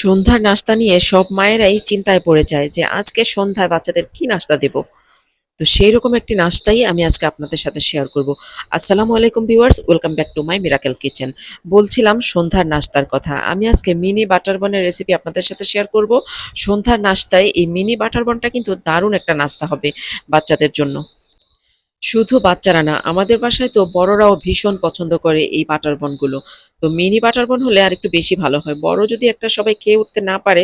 সন্ধ্যার নাস্তা নিয়ে সব মায়েরাই চিন্তায় পড়ে যায় যে আজকে সন্ধ্যায় বাচ্চাদের কি নাস্তা দেব। তো সেই রকম একটি নাস্তাই আমি আজকে আপনাদের সাথে শেয়ার করব। আসসালামু আলাইকুম viewers welcome back to my miracle kitchen বলছিলাম সন্ধ্যার নাস্তার কথা। আমি আজকে মিনি বাটার বনের রেসিপি আপনাদের সাথে শেয়ার করব। সন্ধ্যার নাস্তায় এই মিনি বাটার বনটা কিন্তু দারুণ একটা নাস্তা হবে বাচ্চাদের জন্য। শুধু বাচ্চারা না, আমাদের বাসায় তো বড়রাও ভীষণ পছন্দ করে এই বাটার বনগুলো। তো মিনি বাটার বন হলে আর একটু বেশি ভালো হয়। বড় যদি একটা সবাই খেয়ে উঠতে না পারে,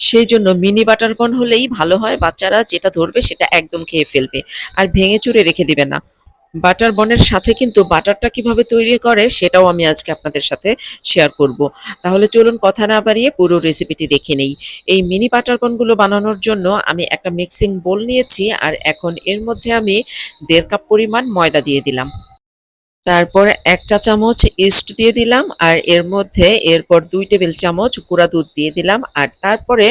সেই জন্য মিনি বাটার বন হলেই ভালো হয়। বাচ্চারা যেটা ধরবে সেটা একদম খেয়ে ফেলবে। আর ভেঙে চুরে রেখে দিবে না। বাটার বনের সাথে কিন্তু বাটারটা কীভাবে তৈরি করে সেটাও আমি আজকে আপনাদের সাথে শেয়ার করব। তাহলে চলুন কথা না বাড়িয়ে পুরো রেসিপিটি দেখে নেই। এই মিনি বাটার বনগুলো বানানোর জন্য আমি একটা মিক্সিং বোল নিয়েছি আর এখন এর মধ্যে আমি দেড় কাপ পরিমাণ ময়দা দিয়ে দিলাম। তারপর এক চা চামচ ইস্ট দিয়ে দিলাম আর এর মধ্যে এরপর দুই টেবিল চামচ গুঁড়া দুধ দিয়ে দিলাম আর তারপরে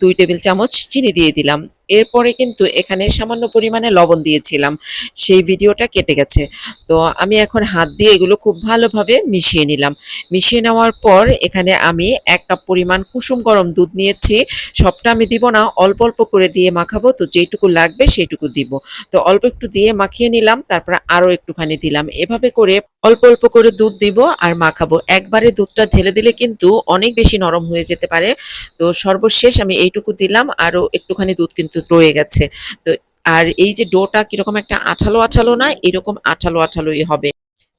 দুই টেবিল চামচ চিনি দিয়ে দিলাম। এরপরে কিন্তু এখানে সামান্য পরিমাণে লবণ দিয়েছিলাম। সেই ভিডিওটা কেটে গেছে। তো আমি এখন হাত দিয়ে এগুলো খুব ভালোভাবে মিশিয়ে নিলাম। মিশিয়ে নেওয়ার পর এখানে আমি এক কাপ পরিমাণ কুসুম গরম দুধ নিয়েছি। সবটা আমি দিব না, অল্প অল্প করে দিয়ে মাখাবো। তো যেটুকু লাগবে সেইটুকু দিব। তো অল্প একটু দিয়ে মাখিয়ে নিলাম, তারপর আরও একটুখানি দিলাম। এভাবে করে অল্প অল্প করে দুধ দিব আর মাখাবো। একবারে দুধটা ঢেলে দিলে কিন্তু অনেক বেশি নরম হয়ে যেতে পারে। তো সর্বশেষ আমি এইটুকু দিলাম। আরও একটুখানি দুধ কিন্তু রয়ে গেছে। তো আর এই যে ডোটা কীরকম একটা আঠালো আঠালো না, এরকম আঠালো আঠালোই হবে।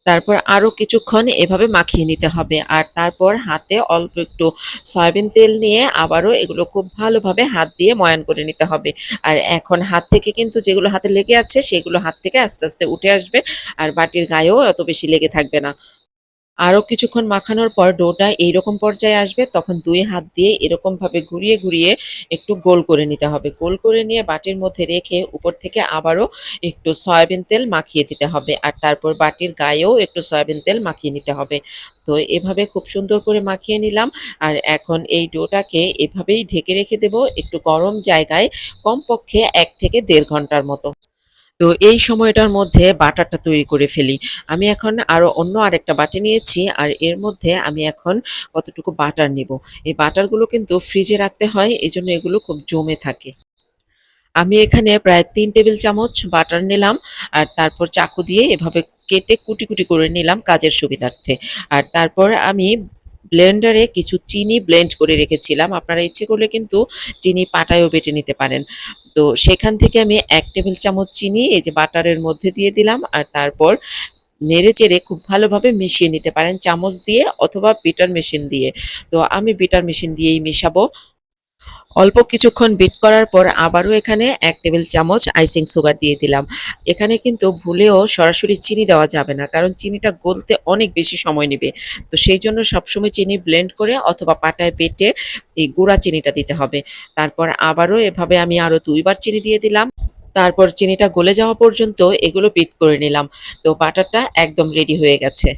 তারপর আরও কিছুক্ষণ এভাবে মাখিয়ে নিতে হবে। আর তারপর হাতে অল্প একটু সয়াবিন তেল নিয়ে আবারও এগুলো খুব ভালোভাবে হাত দিয়ে ময়ান করে নিতে হবে। আর এখন হাত থেকে কিন্তু যেগুলো হাতে লেগে আছে, সেগুলো হাত থেকে আস্তে আস্তে উঠে আসবে। আর বাটির গায়েও অত বেশি লেগে থাকবে না। আরও কিছুক্ষণ মাখানোর পর ডোটা এইরকম পর্যায়ে আসবে, তখন দুই হাত দিয়ে এরকম ভাবে ঘুরিয়ে ঘুরিয়ে একটু গোল করে নিতে হবে। গোল করে নিয়ে বাটির মধ্যে রেখে উপর থেকে আবারও একটু সয়াবিন তেল মাখিয়ে দিতে হবে আর তারপর বাটির গায়েও একটু সয়াবিন তেল মাখিয়ে নিতে হবে। তো এভাবে খুব সুন্দর করে মাখিয়ে নিলাম আর এখন এই ডোটাকে এভাবেই ঢেকে রেখে দেব একটু গরম জায়গায়, কমপক্ষে এক থেকে দেড় ঘণ্টার মতো। তো এই সময়টার মধ্যে বাটারটা তৈরি করে ফেলি। আমি এখন আরও অন্য আরেকটা বাটি নিয়েছি, আর এর মধ্যে আমি এখন কতটুকু বাটার নিব। এই বাটারগুলো কিন্তু ফ্রিজে রাখতে হয় এই জন্য এগুলো খুব জমে থাকে। আমি এখানে প্রায় তিন টেবিল চামচ বাটার নিলাম, আর তারপর চাকু দিয়ে এভাবে কেটে কুটি কুটি করে নিলাম কাজের সুবিধার্থে। আর তারপর আমি ব্লেন্ডারে কিছু চিনি ব্লেন্ড করে রেখেছিলাম। আপনারা ইচ্ছে করলে কিন্তু চিনি পাটায়ও বেটে নিতে পারেন। তো সেখান থেকে আমি এক টেবিল চামচ চিনি, এই যে বাটারের মধ্যে দিয়ে দিলাম আর তারপর নেড়ে চেড়ে খুব ভালোভাবে মিশিয়ে নিতে পারেন। চামচ দিয়ে অথবা বিটার মেশিন দিয়ে। তো আমি বিটার মেশিন দিয়েই মেশাবো। অল্প কিছুক্ষণ বিট করার পর আবারও এখানে এক টেবিল চামচ আইসিং সুগার দিয়ে দিলাম। এখানে কিন্তু ভুলেও সরাসরি চিনি দেওয়া যাবে না, কারণ চিনিটা গলতে অনেক বেশি সময় নেবে। তো সেই জন্য সবসময় চিনি ব্লেন্ড করে অথবা পাটায় বেটে এই গুঁড়া চিনিটা দিতে হবে। তারপর আবারও এভাবে আমি আরও দুইবার চিনি দিয়ে দিলাম। তারপর চিনিটা গলে যাওয়া পর্যন্ত এগুলো বিট করে নিলাম। তো বাটারটা একদম রেডি হয়ে গেছে।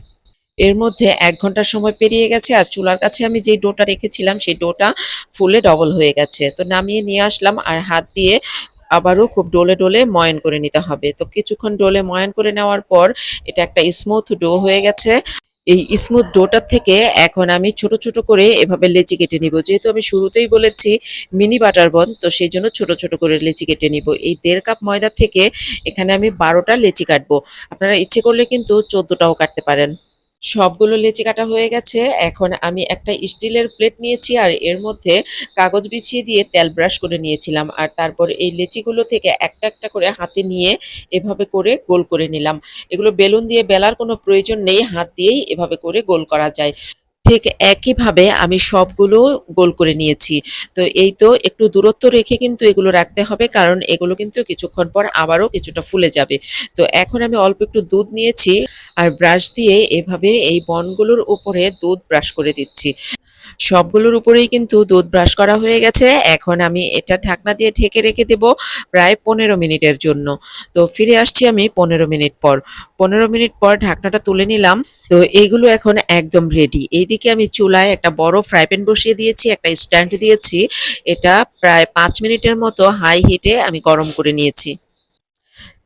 এর মধ্যে এক ঘণ্টা সময় পেরিয়ে গেছে আর চুলার কাছে আমি যে ডোটা রেখেছিলাম, সেই ডোটা ফুলে ডবল হয়ে গেছে। তো নামিয়ে নিয়ে আসলাম আর হাত দিয়ে আবারও খুব ডোলে ডোলে ময়ান করে নিতে হবে। তো কিছুক্ষণ ডোলে ময়ান করে নেওয়ার পর এটা একটা স্মুথ ডো হয়ে গেছে। এই স্মুথ ডোটার থেকে এখন আমি ছোট ছোট করে এভাবে লেচি কেটে নিব। যেহেতু আমি শুরুতেই বলেছি মিনি বাটার বন, তো সেই জন্য ছোট ছোট করে লেচি কেটে নিব। এই দেড় কাপ ময়দা থেকে এখানে আমি বারোটা লেচি কাটবো। আপনারা ইচ্ছে করলে কিন্তু চোদ্দটাও কাটতে পারেন। সবগুলো লেচি কাটা হয়ে গেছে। এখন আমি একটা স্টিলের প্লেট নিয়েছি আর এর মধ্যে কাগজ বিছিয়ে দিয়ে তেল ব্রাশ করে নিয়েছিলাম। আর তারপর এই লেচিগুলো থেকে একটা একটা করে হাতে নিয়ে এভাবে করে গোল করে নিলাম। এগুলো বেলুন দিয়ে বেলার কোনো প্রয়োজন নেই, হাত দিয়েই এভাবে করে গোল করা যায়। ঠিক একইভাবে আমি সবগুলো গোল করে নিয়েছি। তো এই তো একটু দূরত্ব রেখে কিন্তু এগুলো রাখতে হবে, কারণ এগুলো কিন্তু কিছুক্ষণ পর আবারও কিছুটা ফুলে যাবে। তো এখন আমি অল্প একটু দুধ নিয়েছি, আর ব্রাশ দিয়ে এভাবে এই বনগুলোর উপরে দুধ ব্রাশ করে দিচ্ছি। সবগুলোর উপরেই কিন্তু দুধ ব্রাশ করা হয়ে গেছে। এখন আমি এটা ঢাকনা দিয়ে ঢেকে রেখে দেব প্রায় পনেরো মিনিটের জন্য। তো ফিরে আসছি আমি পনেরো মিনিট পর। পনেরো মিনিট পর ঢাকনাটা তুলে নিলাম। তো এইগুলো এখন একদম রেডি এইদিকে আমি চুলায় একটা বড় ফ্রাই প্যান বসিয়ে দিয়েছি, একটা স্ট্যান্ড দিয়েছি। এটা প্রায় পাঁচ মিনিটের মতো হাই হিটে আমি গরম করে নিয়েছি।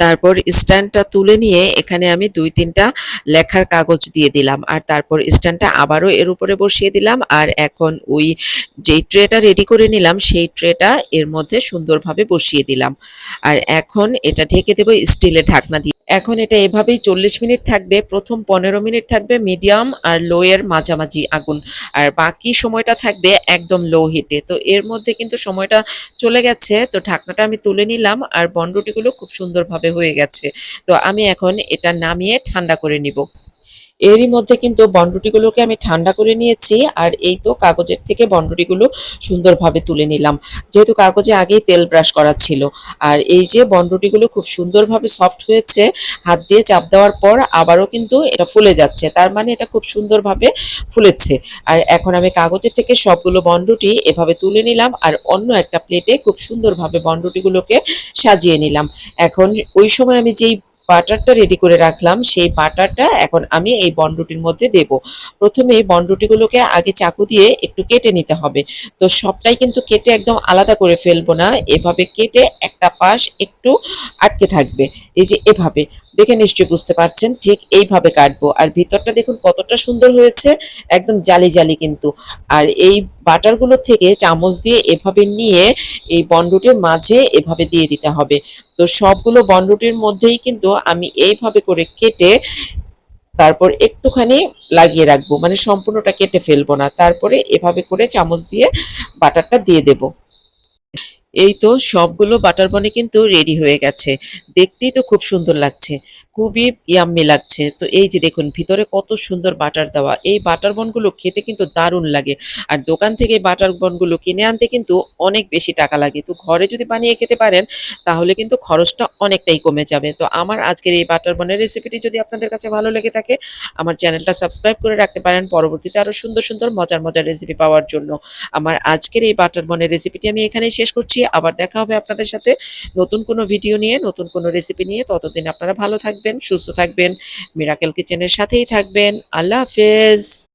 তারপর স্ট্যান্ডটা তুলে নিয়ে এখানে আমি দুই তিনটা লেখার কাগজ দিয়ে দিলাম। আর তারপর স্ট্যান্ডটা আবারও এর উপরে বসিয়ে দিলাম। আর এখন ওই যে ট্রেটা রেডি করে নিলাম, সেই ট্রেটা এর মধ্যে সুন্দরভাবে বসিয়ে দিলাম। আর এখন এটা ঢেকে দেবো স্টিলের ঢাকনা দিয়ে। এখন এটা এভাবেই চল্লিশ মিনিট থাকবে, প্রথম পনেরো মিনিট থাকবে মিডিয়াম আর লো এর মাঝামাঝি আগুন। আর বাকি সময়টা থাকবে একদম লো হিটে তো এর মধ্যে কিন্তু সময়টা চলে গেছে, তো ঢাকনাটা আমি তুলে নিলাম আর বনরুটিগুলো খুব সুন্দরভাবে হয়ে গেছে। তো আমি এখন এটা নামিয়ে ঠান্ডা করে নিব। এরই মধ্যে কিন্তু বনরুটিগুলোকে আমি ঠান্ডা করে নিয়েছি, আর এই তো কাগজের থেকে বনরুটিগুলো সুন্দরভাবে তুলে নিলাম। যেহেতু কাগজে আগেই তেল ব্রাশ করা ছিল, আর এই যে বনরুটিগুলো খুব সুন্দরভাবে সফট হয়েছে, হাত দিয়ে চাপ দেওয়ার পর আবারও কিন্তু এটা ফুলে যাচ্ছে। তার মানে এটা খুব সুন্দরভাবে ফুলেছে। আর এখন আমি কাগজের থেকে সবগুলো বনরুটি এভাবে তুলে নিলাম, আর অন্য একটা প্লেটে খুব সুন্দরভাবে বনরুটিগুলোকে সাজিয়ে নিলাম। এখন ওই সময় আমি যেই বাটারটা রেডি করে রাখলাম। সেই বাটারটা এখন আমি এই বনরুটির মধ্যে দেব। প্রথমে বনরুটিগুলোকে আগে চাকু দিয়ে একটু কেটে নিতে হবে। তো সবটাই কিন্তু কেটে একদম আলাদা করে ফেলব না। এভাবে কেটে একটা পাশ একটু আটকে থাকবে। এই যে এভাবে, দেখে নিশ্চয়ই বুঝতে পারছেন ঠিক এইভাবে কাটবো। আর ভিতরটা দেখুন কতটা সুন্দর হয়েছে, একদম জালি জালি কিন্তু। আর এই বাটারগুলো থেকে চামচ দিয়ে এভাবে নিয়ে এই বনরুটির মাঝে এভাবে দিয়ে দিতে হবে। তো সবগুলো বনরুটির মধ্যেই কিন্তু আমি এইভাবে করে কেটে তারপর একটুখানি লাগিয়ে রাখব। মানে সম্পূর্ণটা কেটে ফেলব না। তারপরে এভাবে করে চামচ দিয়ে বাটারটা দিয়ে দেবো। এই তো সবগুলো বাটার বনে কিন্তু রেডি হয়ে গেছে। দেখতেই তো খুব সুন্দর লাগছে, খুবই ইয়াম্মি লাগছে। তো এই যে দেখুন, ভিতরে কত সুন্দর বাটার দেওয়া। এই বাটার বনগুলো খেতে কিন্তু দারুণ লাগে। আর দোকান থেকে বাটার বনগুলো কিনে আনতে কিন্তু অনেক বেশি টাকা লাগে। তো ঘরে যদি বানিয়ে খেতে পারেন, তাহলে কিন্তু খরচটা অনেকটাই কমে যাবে। তো আমার আজকের এই বাটার বনের রেসিপিটি যদি আপনাদের কাছে ভালো লেগে থাকে, আমার চ্যানেলটা সাবস্ক্রাইব করে রাখতে পারেন। পরবর্তীতে আরও সুন্দর সুন্দর মজার মজার রেসিপি পাওয়ার জন্য। আমার আজকের এই বাটার বনের রেসিপিটি আমি এখানেই শেষ করছি। আবার দেখা হবে আপনাদের সাথে নতুন কোনো ভিডিও নিয়ে, নতুন কোনো রেসিপি নিয়ে। ততদিন আপনারা ভালো থাকবেন, সুস্থ থাকবেন মিরাকেল কিচেনের সাথেই থাকবেন। আল্লাহ হাফেজ।